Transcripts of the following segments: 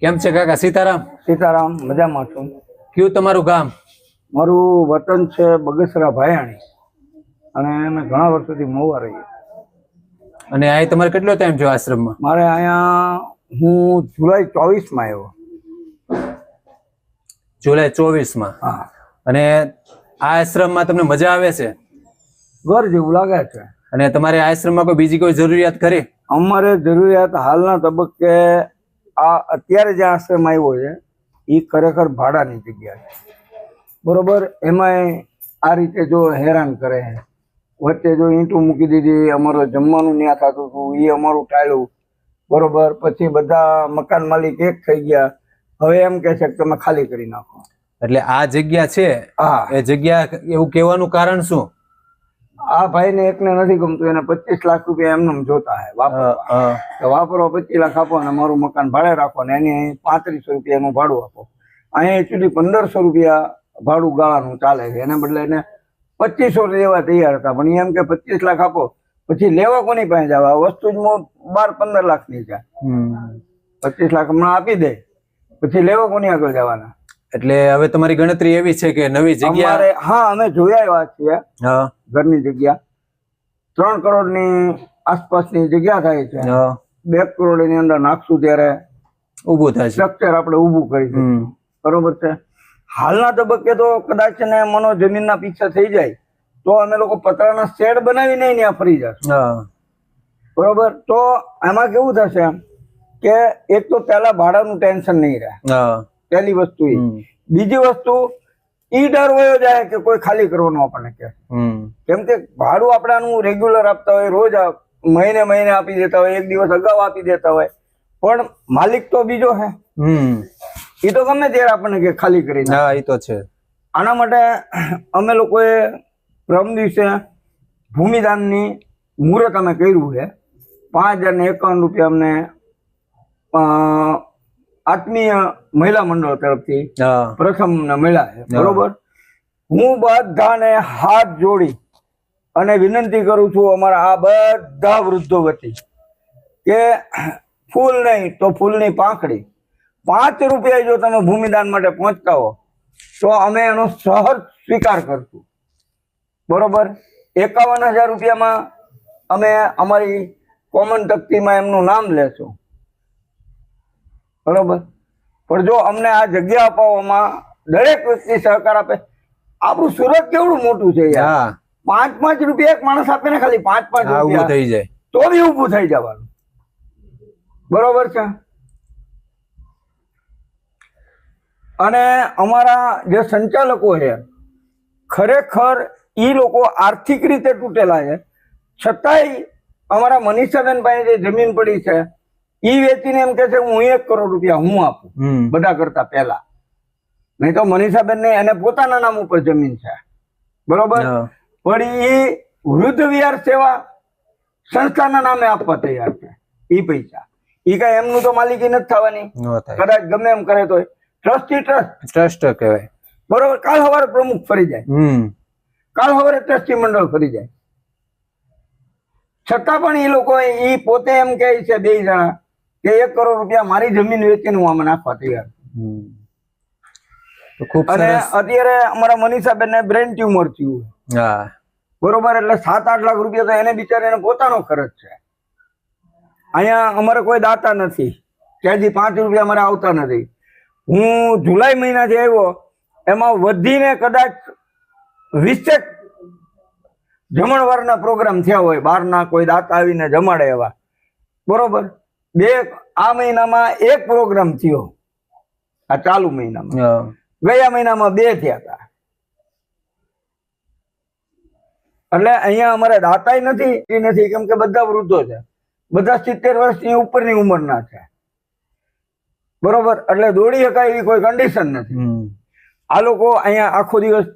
કેમ છે કાકા? સીતારામ? સીતારામ મજામાં છું. કયું તમારું ગામ? મારું વતન છે બગસરા ભાયાણી. અને અમે ઘણા વર્ષોથી મોવા રહીએ. અને અહીં તમારે કેટલો ટાઈમ થયો આશ્રમમાં? મારે અહીંયા હું જુલાઈ ચોવીસમાં આવ્યો. જુલાઈ ચોવીસમાં? હા. અને આ આશ્રમમાં તમને મજા આવે છે? ઘર જેવું લાગે છે. અને તમારે આશ્રમમાં કોઈ બીજી કોઈ જરૂરિયાત ખરી? અમારે જરૂરિયાત હાલના તબક્કે આ અત્યારે જે આશ્રમ આવ્યો છે એ ખરેખર ભાડાની જગ્યા છે. બરોબર? એમાંય આ રીતે જો હેરાન કરે છે. વચ્ચે જો ઈંટું મૂકી દીધી અમારું જમવાનું ત્યાં થતું હતું એ અમારું ટાળ્યું. બરોબર? પછી બધા મકાન માલિક એક થઈ ગયા. હવે એમ કે છે કે તમે ખાલી કરી નાખો. એટલે આ જગ્યા છે? હા. એ જગ્યા એવું કહેવાનું કારણ શું? આ ભાઈને એકને નથી ગમતું એને પચીસ લાખ રૂપિયા એમને જોતા હે તો વાપરો પચીસ લાખ આપો અને મારું મકાન ભાડે રાખો ને એની પાંત્રીસો રૂપિયાનું ભાડું આપો. અહીંયા એકચ્યુઅલી પંદરસો રૂપિયા ભાડું ગાળાનું ચાલે છે. એના બદલે એને પચીસો લેવા તૈયાર હતા પણ એમ કે પચીસ લાખ આપો. પછી લેવા કોની પાસે જવા? વસ્તુ જ બાર પંદર લાખની છે. પચીસ લાખ હમણાં આપી દે. પછી લેવા કોની આગળ જવાના? એટલે હવે તમારી ગણતરી એવી છે કે નવી જગ્યા હા અમે જોયા આવ્યા છીએ. ઘરની જગ્યા. ત્રણ કરોડની આસપાસની જગ્યા થાય છે. બે કરોડની અંદર નાખશું ત્યારે ઉભું થાય સ્ટ્રક્ચર આપણે ઉભું કરી બરોબર છે? હાલના તબક્કે તો કદાચ ને મનો જમીનના પીછા થઈ જાય તો અમે લોકો પતરાના શેડ બનાવીને ત્યાં ફરી જશું. બરોબર? તો એમાં કેવું થશે કે એક તો પહેલા ભાડાનું ટેન્શન નહીં રહે. પહેલી વસ્તુ એ. બીજી વસ્તુ ઈ ડર વયો જાય કે કોઈ ખાલી કરવાનું આપણને કે. કેમ કે ભાડું આપણાનું રેગ્યુલર આપતા હોય રોજ મહિને મહિને આપી દેતા હોય એક દિવસ અગાઉ આપી દેતા હોય. પણ માલિક તો બીજો હે. એ તો ગમે ત્યારે આપણને કે ખાલી કરી. હા એ તો છે. આના માટે અમે લોકોએ પ્રમ દિવસે ભૂમિદાનની મુહૂર્ત અમે કર્યું છે. પાંચ હજાર ને એકાવન રૂપિયા અમને આત્મીય મહિલા મંડળ તરફથી પ્રથમ મળ્યા છે. બરોબર? હું બધાને હાથ જોડી અને વિનંતી કરું છું અમારા આ બધા વૃદ્ધો વતી કે ફૂલ નહીં તો ફૂલની પાંખડી. પાંચ રૂપિયા જો તમે ભૂમિદાન માટે પહોંચતા હો તો અમે એનો સહજ સ્વીકાર કરશું. બરોબર? એકાવન હજાર રૂપિયામાં અમે અમારી કોમન તકતીમાં એમનું નામ લેશું. બરોબર? પણ જો અમને આ જગ્યા અપાવવામાં દરેક વ્યક્તિ સહકાર આપે આપણું સુરત કેવડું મોટું છે યાર? પાંચ પાંચ રૂપિયા એક માણસ આપે ને ખાલી પાંચ પાંચ રૂપિયા. થઈ જાય. તો બી ઊભું થઈ જવાનું. બરોબર છે? અને અમારા જે સંચાલકો છે ખરેખર એ લોકો આર્થિક રીતે તૂટેલા છે. છતાંય અમારા મનીષાબેન પાસે જે જમીન પડી છે ઈ વેચીને એમ કે છે હું એક કરોડ રૂપિયા હું આપું બધા કરતા પહેલા. નહીં તો મનીષાબેન ને એને પોતાના નામ ઉપર જમીન છે. બરોબર? પણ એ વૃદ્ધ વિહાર સેવા સંસ્થાના નામે આપવા તૈયાર છે ઈ પૈસા. ઈ કઈ એમનું તો માલિકી નથી થવાની. કદાચ ગમે એમ કરે તો ટ્રસ્ટી ટ્રસ્ટ ટ્રસ્ટ કહેવાય. બરોબર? કાલ સવારે પ્રમુખ ફરી જાય. કાલ સવારે ટ્રસ્ટી મંડળ ફરી જાય. છતાં પણ એ લોકો એ પોતે એમ કહે છે બે જણા કે એક કરોડ રૂપિયા મારી જમીન વેચીને હું આમાં નાખવા તૈયાર અને અત્યારે અમારા મનીષાબેન ને બ્રેન ટ્યુમર થયું હા. બરોબર એટલે સાત આઠ લાખ રૂપિયા તો એને બિચારાને પોતાનો ખર્ચ છે. અહીંયા અમારે કોઈ દાતા નથી. ત્યાંથી પાંચ રૂપિયા અમારે આવતા નથી. હું જુલાઈ મહિનાથી આવ્યો એમાં વધીને કદાચ વીસેક જમણવારના પ્રોગ્રામ થયા હોય. બહારના કોઈ દાતા આવીને જમાડે એવા. બરોબર? બે આ મહિનામાં એક પ્રોગ્રામ થયો. આ ચાલુ મહિનામાં. ગયા મહિનામાં બે થયા હતા એટલે અહીંયા અમારે દાતા નથી એ નથી કેમ કે બધા વૃદ્ધો છે. બધા સિત્તેર વર્ષની ઉપરની ઉંમરના છે. બરોબર? એટલે દોડી શકાય એવી કોઈ કન્ડિશન નથી. આ લોકો અહીંયા આખો દિવસ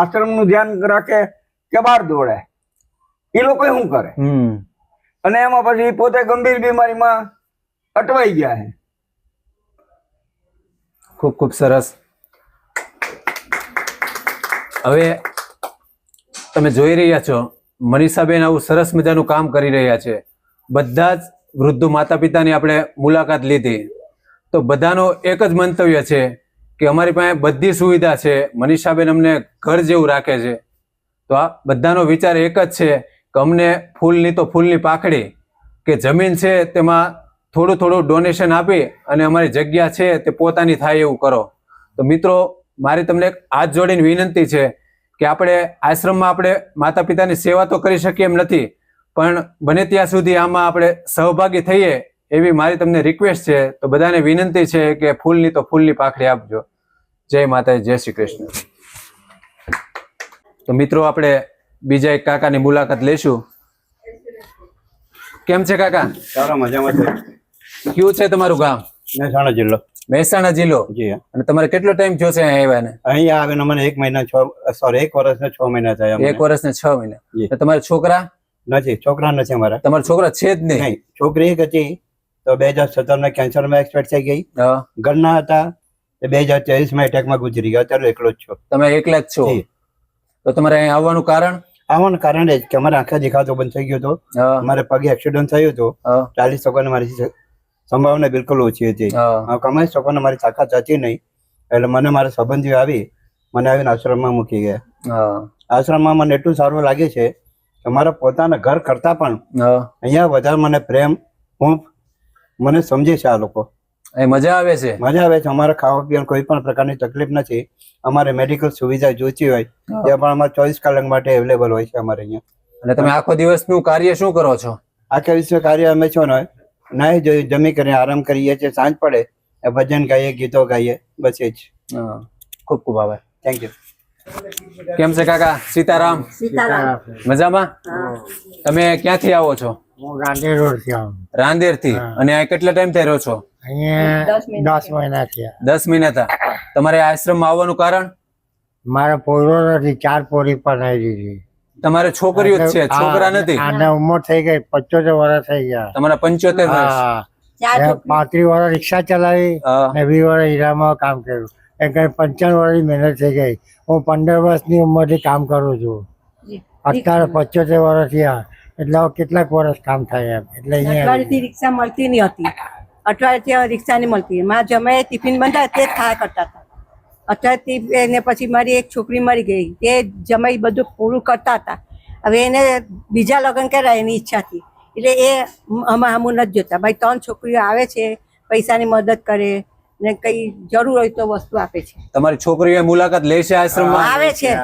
આશ્રમનું ધ્યાન રાખે કે બહાર દોડે. એ લોકો શું કરે? અને એમાં પછી પોતે ગંભીર બીમારીમાં અટવાઈ ગયા છે ખૂબ ખૂબ સરસ. હવે તમે જોઈ રહ્યા છો, મનીષાબેન આવું સરસ મજાનું કામ કરી રહ્યા છે. બધા જ વૃદ્ધ માતા પિતાની આપણે મુલાકાત લીધી. તો બધાનો એક જ મંતવ્ય છે કે અમારી પાસે બધી સુવિધા છે, મનીષાબેન અમને ઘર જેવું રાખે છે. તો આ બધાનો વિચાર એક જ છે કે અમને ફૂલની તો ફૂલની પાખડી, કે જમીન છે તેમાં થોડું થોડું ડોનેશન આપી અને અમારી જગ્યા છે તે પોતાની થાય એવું કરો. તો મિત્રો, મારી તમને હાથ જોડીને વિનંતી છે કે આપણે આશ્રમમાં આપણે માતા પિતાની સેવા તો કરી શકીએ એમ નથી, પણ બને ત્યાં સુધી આમાં આપણે સહભાગી થઈએ એવી મારી તમને રિક્વેસ્ટ છે. તો બધાને વિનંતી છે કે ફૂલની તો ફૂલની પાખડી આપજો. જય માતા જય શ્રી કૃષ્ણ. તો મિત્રો, આપણે બીજા એક કાકાની મુલાકાત લઈશું. કેમ છે કાકા? સારા મજામાં છે. કયું છે તમારું ગામ? મહેસાણા જિલ્લો. મહેસાણા જિલ્લો? જી અને તમારે કેટલો ટાઈમ થયો છે અહીંયા આવ્યા અહીંયા આવીને મને એક મહિના છ સોરી એક વર્ષ ને છ મહિના થયા એક વર્ષ ને છ મહિના. તમારા છોકરા? નથી છોકરા નથી અમારા. તમારા છોકરા છે જ નહીં. છોકરી એક હતી તો બે હજાર સત્તરમાં કેન્સરમાં એક્સપર્ટ થઈ ગઈ. ઘરના હતા બે હજાર ત્રેવીસમાં એટેકમાં ગુજરી ગયા અત્યારે એકલો જ છો. તમે એકલા જ છો? તો તમારે અહીંયા આવવાનું કારણ? આવવાનું કારણ એ જ કે અમારે આંખે દેખાતો બંધ થઈ ગયો હતો. મારે પગે એક્સિડન્ટ થયો હતો. ચાલીસ ટકાની મારી સંભાવના બિલકુલ ઓછી હતી. કમાઈ ટકાની મારી તાકાત હતી નહીં. એટલે મને મારા સંબંધીઓ આવી મને આવીને આશ્રમમાં મૂકી ગયા. આશ્રમમાં મને એટલું સારું લાગે છે કે મારા પોતાના ઘર કરતા પણ અહીંયા વધારે મને પ્રેમ હું મને સમજે છે આ લોકો. મજા આવે છે? મજા આવે છે. અમારે ખાવા પીવાની કોઈ પણ પ્રકારની તકલીફ નથી. અમારે મેડિકલ સુવિધા જોઈતી હોય તે પણ અમારે ચોવીસ કલાક માટે અવેલેબલ હોય છે અમારે અહીંયા. અને તમે આખો દિવસનું કાર્ય શું કરો છો? આખા વિશ્વ કાર્ય અમે છો ને નાહી જોઈ જમી કરીને આરામ કરીએ છીએ સાંજ પડે ભજન ગાઈએ ગીતો ગાઈએ બસ એ જ. હા, ખૂબ ખૂબ આભાર. થેન્ક યુ કેમ છે કાકા? સીતારામ? મજામાં? તમે ક્યાંથી આવો છો? હું રોડથી આવું. રાંદેરથી અને આ કેટલા ટાઈમ થઈ રહ્યો છો? અહીંયા દસ મહિના થયા. દસ મહિના થયા. તમારે આશ્રમમાં આવવાનું કારણ? મારા પોરો નથી ચાર પોરી પણ આવી દીધી. તમારે છોકરીઓ જ છે છોકરા નથી. આને ઉંમર થઈ ગઈ પંચોતેર વર્ષ થઈ ગયા. તમારા પંચોતેર વર્ષ. હા પાંત્રીસ વર્ષ રિક્ષા ચલાવી. ને વીસ વર્ષ હીરામાં કામ કર્યું. એ કઈ પંચાવન વર્ષની મહેનત થઈ ગઈ. હું પંદર વર્ષની ઉંમરથી કામ કરું છું. અત્યારે પંચોતેર વર્ષ થયા. એટલે કેટલાક વર્ષ કામ થાય એમ. એટલે અઠવાડિયેથી રિક્ષા મળતી નહીં હતી. અઠવાડિયેથી રિક્ષા નહીં મળતી. મારા જમાએ ટિફિન બંધાય તે જ ખાયા કરતા હતા. અઠવાડિયેથી એને પછી મારી એક છોકરી મરી ગઈ. તે જમાઈ બધું પૂરું કરતા હતા. હવે એને બીજા લગ્ન કર્યા એની ઈચ્છાથી. એટલે એ આમાં આમું નથી જોતા. ભાઈ ત્રણ છોકરીઓ આવે છે પૈસાની મદદ કરે ને કઈ જરૂર હોય તો વસ્તુ આપે છે. તમારી છોકરીઓ મુલાકાત લે છે આશ્રમમાં? આવે છે.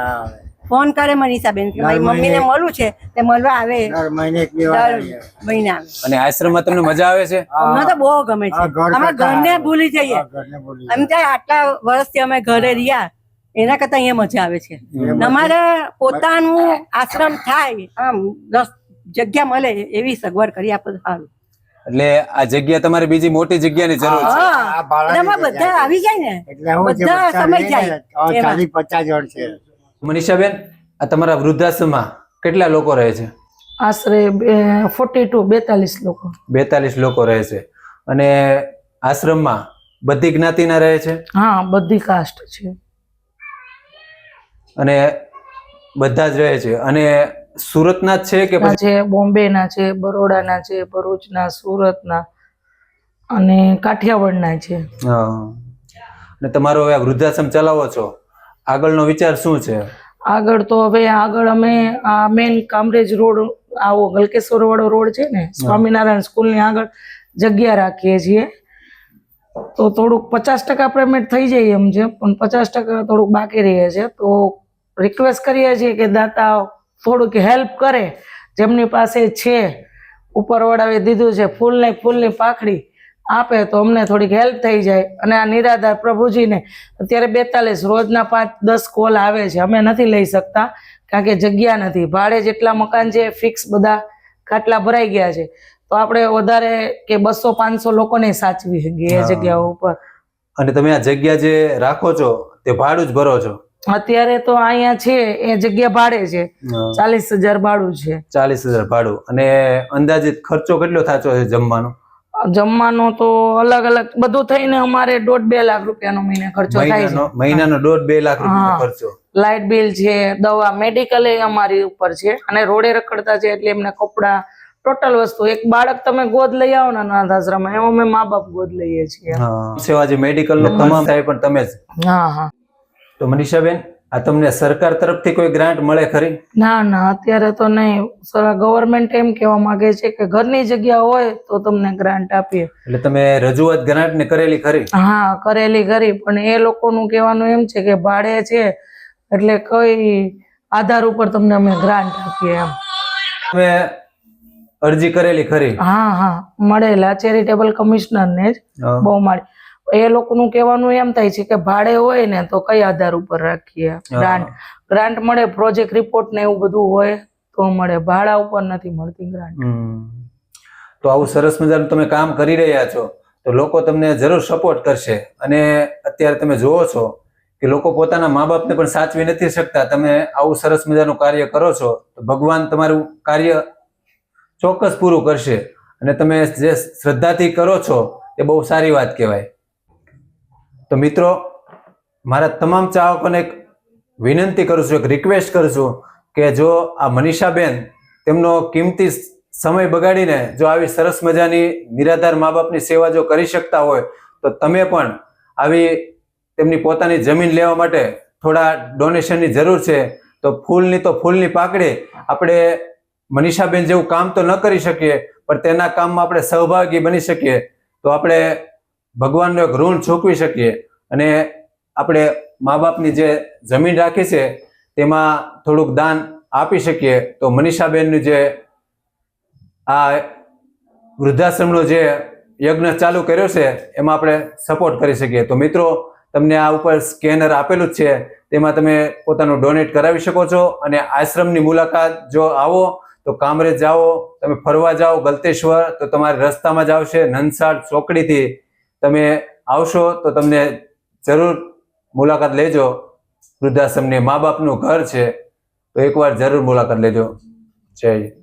ફોન કરે મનીષાબેન કે મારી મમ્મીને મળવું છે તે મળવા આવે. દર મહિને એક બે વાર. મહિને આવે. અને આશ્રમમાં તમને મજા આવે છે? અમને તો બહુ ગમે છે. અમે ઘરને ભૂલી જઈએ. એમ થાય આટલા વર્ષથી અમે ઘરે રહ્યા એના કરતા અહીંયા મજા આવે છે. અમારે પોતાનું આશ્રમ થાય આમ દસ જગ્યા મળે એવી સગવડ કરી આપો સારું. એટલે આ જગ્યા તમારે બીજી મોટી જગ્યાની જરૂર છે. બધા આવી જાય ને. એટલે બધા સમય જાય. ચાલીસ પચાસ જણ છે. મનીષાબેન આ તમારા વૃદ્ધાશ્રમમાં કેટલા લોકો રહે છે? આશરે ફોર્ટી ટુ બેતાલીસ લોકો. બેતાલીસ લોકો રહે છે. અને આશ્રમમાં બધી જ્ઞાતિના રહે છે? હા બધી કાસ્ટ છે. અને બધા જ રહે છે. અને સુરતના જ છે કે છે બોમ્બેના છે બરોડાના છે ભરૂચના સુરતના અને કાઠિયાવાડના છે. હા. અને તમારો હવે વૃદ્ધાશ્રમ ચલાવો છો? આગળનો વિચાર શું છે? આગળ તો હવે આગળ અમે આ મેન કામરેજ રોડ આવો ગલકેશ્વર વાળો રોડ છે ને સ્વામિનારાયણ સ્કૂલની આગળ જગ્યા રાખીએ છીએ. તો થોડુંક પચાસ ટકા પેમેન્ટ થઈ જાય એમ છે પણ પચાસ ટકા થોડુંક બાકી રહે છે. તો રિક્વેસ્ટ કરીએ છીએ કે દાતા થોડુંક હેલ્પ કરે. જેમની પાસે છે ઉપરવાળાએ દીધું છે ફૂલને ફૂલની પાખડી આપે તો અમને થોડીક હેલ્પ થઈ જાય. અને આ નિરાધાર પ્રભુજીને અત્યારે બેતાલીસ રોજના પાંચ દસ કોલ આવે છે. અમે નથી લઈ શકતા કારણ કે જગ્યા નથી. ભાડે જેટલા મકાન છે ફિક્સ બધા ખાટલા ભરાઈ ગયા છે. તો આપણે વધારે કે બસો પાંચસો લોકોને સાચવી શકીએ એ જગ્યાઓ ઉપર. અને તમે આ જગ્યા જે રાખો છો તે ભાડું જ ભરો છો? અત્યારે તો અહીંયા છે એ જગ્યા ભાડે છે. ચાલીસ હજાર ભાડું છે. ચાલીસ હજાર ભાડું. અને અંદાજિત ખર્ચો કેટલો થાચો છે જમવાનો? જમવાનો તો અલગ અલગ બધું થઈને અમારે દોઢ બે લાખ રૂપિયાનો મહિને ખર્ચો થાય છે. મહિનાનો દોઢ બે લાખ રૂપિયાનો ખર્ચો. લાઇટ બિલ છે દવા મેડિકલ એ અમારી ઉપર છે. અને રોડે રખડતા છે એટલે એમને કપડા ટોટલ વસ્તુ. એક બાળક તમે ગોદ લઈ આવો ને અનાથ આશ્રમ એમ અમે મા બાપ ગોદ લઈએ છીએ. સેવા જે મેડિકલ નો તમામ થાય પણ તમે જ. હા હા. તો મનીષાબેન આ તમને સરકાર તરફથી કોઈ ગ્રાન્ટ મળે ખરી? ના ના અત્યારે તો નહીં. ગવર્મેન્ટ એમ કહેવા માંગે છે કે ઘરની જગ્યા હોય તો તમને ગ્રાન્ટ આપીએ. એટલે તમે રજૂઆત ગ્રાન્ટ ને કરેલી ખરી? હા કરેલી ખરી. પણ એ લોકોનું કહેવાનું એમ છે કે ભાડે છે એટલે કઈ આધાર ઉપર તમને અમે ગ્રાન્ટ આપીએ એમ. તમે અરજી કરેલી ખરી? હા હા મળેલા. ચેરિટેબલ કમિશનર ને જ બહુ માળી. એ લોકોનું કહેવાનું એમ થાય છે કે ભાડે હોય ને તો કઈ આધાર ઉપર રાખીએ? ગ્રાન્ટ ગ્રાન્ટ મળે પ્રોજેક્ટ રિપોર્ટ ને એવું બધું હોય તો મળે. ભાડા ઉપર નથી મળતી ગ્રાન્ટ તો આવું સરસ મજાનું તમે કામ કરી રહ્યા છો. તો લોકો તમને જરૂર સપોર્ટ કરશે. અને અત્યારે તમે જોવો છો કે લોકો પોતાના મા બાપને પણ સાચવી નથી શકતા. તમે આવું સરસ મજાનું કાર્ય કરો છો તો ભગવાન તમારું કાર્ય ચોક્કસ પૂરું કરશે. અને તમે જે શ્રદ્ધાથી કરો છો એ બહુ સારી વાત કહેવાય. તો મિત્રો, મારા તમામ ચાહકોને એક વિનંતી કરું છું, એક રિક્વેસ્ટ કરું છું કે જો આ મનીષાબેન તેમનો કિંમતી સમય બગાડીને જો આવી સરસ મજાની નિરાધાર મા બાપની સેવા જો કરી શકતા હોય, તો તમે પણ આવી તેમની પોતાની જમીન લેવા માટે થોડા ડોનેશનની જરૂર છે. તો ફૂલની તો ફૂલની પાકડી. આપણે મનીષાબેન જેવું કામ તો ન કરી શકીએ, પણ તેના કામમાં આપણે સહભાગી બની શકીએ. તો આપણે ભગવાનનો એક ઋણ ચૂકવી શકીએ અને આપણે મા બાપની જે જમીન રાખી છે, તેમાં થોડુંક દાન આપી શકીએ. તો મનીષાબેનનું જે આ વૃદ્ધાશ્રમનો જે યજ્ઞ ચાલુ કર્યો છે, એમાં આપણે સપોર્ટ કરી શકીએ. તો મિત્રો, તમને આ ઉપર સ્કેનર આપેલું જ છે, તેમાં તમે પોતાનું ડોનેટ કરાવી શકો છો અને આશ્રમની મુલાકાત જો આવો, તો કામરેજ જાઓ, તમે ફરવા જાઓ, ગલતેશ્વર, તો તમારે રસ્તામાં જ આવશે નંદસાડ ચોકડીથી. તમે આવશો તો તમને જરૂર મુલાકાત લેજો. વૃદ્ધાશ્રમની મા બાપનું ઘર છે, તો એકવાર જરૂર મુલાકાત લેજો. જય.